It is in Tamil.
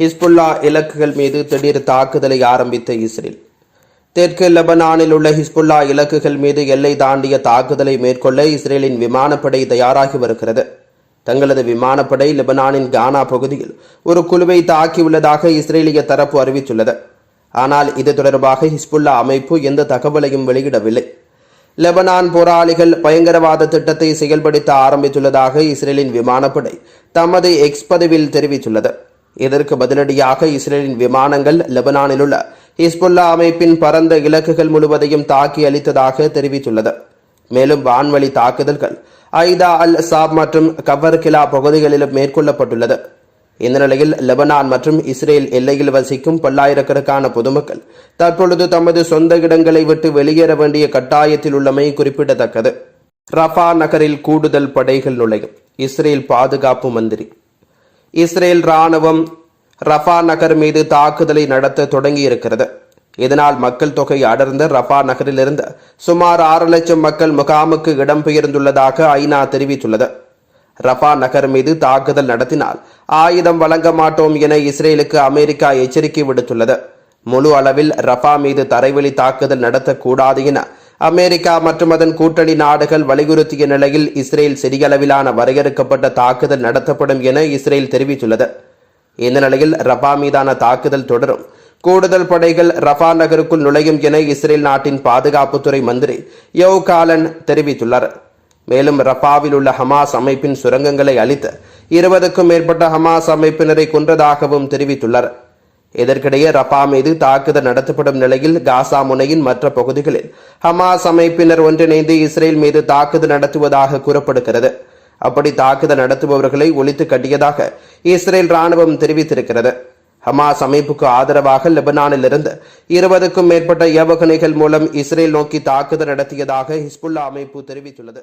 ஹிஸ்புல்லா இலக்குகள் மீது திடீர் தாக்குதலை ஆரம்பித்த இஸ்ரேல். தெற்கு லெபனானில் உள்ள ஹிஸ்புல்லா இலக்குகள் மீது எல்லை தாண்டிய தாக்குதலை மேற்கொள்ள இஸ்ரேலின் விமானப்படை தயாராகி வருகிறது. தங்களது விமானப்படை லெபனானின் கானா பகுதியில் ஒரு குழுவை தாக்கியுள்ளதாக இஸ்ரேலிய தரப்பு அறிவித்துள்ளது. ஆனால் இது தொடர்பாக ஹிஸ்புல்லா அமைப்பு எந்த தகவலையும் வெளியிடவில்லை. லெபனான் போராளிகள் பயங்கரவாத திட்டத்தை செயல்படுத்த ஆரம்பித்துள்ளதாக இஸ்ரேலின் விமானப்படை தமது எக்ஸ் பதிவில் தெரிவித்துள்ளது. இதற்கு பதிலடியாக இஸ்ரேலின் விமானங்கள் லெபனானில் உள்ள ஹிஸ்புல்லா அமைப்பின் பரந்த இலக்குகள் முழுவதையும் தாக்கி அளித்ததாக தெரிவித்துள்ளது. மேலும் வான்வழி தாக்குதல்கள் ஐதா அல் சாப் மற்றும் கவர்கிலா பகுதிகளிலும் மேற்கொள்ளப்பட்டுள்ளது. இந்த நிலையில் லெபனான் மற்றும் இஸ்ரேல் எல்லையில் வசிக்கும் பல்லாயிரக்கணக்கான பொதுமக்கள் தற்பொழுது தமது சொந்த இடங்களை விட்டு வெளியேற வேண்டிய கட்டாயத்தில் உள்ளமை குறிப்பிடத்தக்கது. ரஃபா நகரில் கூடுதல் படைகள் நுழையும். இஸ்ரேல் பாதுகாப்பு மந்திரி இஸ்ரேல் ராணுவம் ரஃபா நகர் மீது தாக்குதலை நடத்த தொடங்கியிருக்கிறது. இதனால் மக்கள் தொகை அடர்ந்த ரஃபா நகரிலிருந்து சுமார் ஆறு லட்சம் மக்கள் முகாமுக்கு இடம்பெயர்ந்துள்ளதாக ஐநா தெரிவித்துள்ளது. ரஃபா நகர் மீது தாக்குதல் நடத்தினால் ஆயுதம் வழங்க மாட்டோம் என இஸ்ரேலுக்கு அமெரிக்கா எச்சரிக்கை விடுத்துள்ளது. முழு அளவில் ரஃபா மீது தரைவழி தாக்குதல் நடத்தக்கூடாது என அமெரிக்கா மற்றும் அதன் கூட்டணி நாடுகள் வலியுறுத்திய நிலையில் இஸ்ரேல் சிறியளவிலான வரையறுக்கப்பட்ட தாக்குதல் நடத்தப்படும் என இஸ்ரேல் தெரிவித்துள்ளது. இந்த நிலையில் ரஃபா மீதான தாக்குதல் தொடரும். கூடுதல் படைகள் ரஃபா நகருக்குள் நுழையும் என இஸ்ரேல் நாட்டின் பாதுகாப்புத்துறை மந்திரி யோ காலன் தெரிவித்துள்ளார். மேலும் ரஃபாவில் உள்ள ஹமாஸ் அமைப்பின் சுரங்கங்களை அளித்து இருபதுக்கும் மேற்பட்ட ஹமாஸ் அமைப்பினரை கொன்றதாகவும் தெரிவித்துள்ளார். இதற்கிடையே ரபா மீது தாக்குதல் நடத்தப்படும் நிலையில் காசா முனையின் மற்ற பகுதிகளில் ஹமாஸ் அமைப்பினர் ஒன்றிணைந்து இஸ்ரேல் மீது தாக்குதல் நடத்துவதாக கூறப்படுகிறது. அப்படி தாக்குதல் நடத்துபவர்களை ஒழித்து கட்டியதாக இஸ்ரேல் ராணுவம் தெரிவித்திருக்கிறது. ஹமாஸ் அமைப்புக்கு ஆதரவாக லெபனானில் இருந்து இருபதுக்கும் மேற்பட்ட ஏவுகணைகள் மூலம் இஸ்ரேல் நோக்கி தாக்குதல் நடத்தியதாக ஹிஸ்புல்லா அமைப்பு தெரிவித்துள்ளது.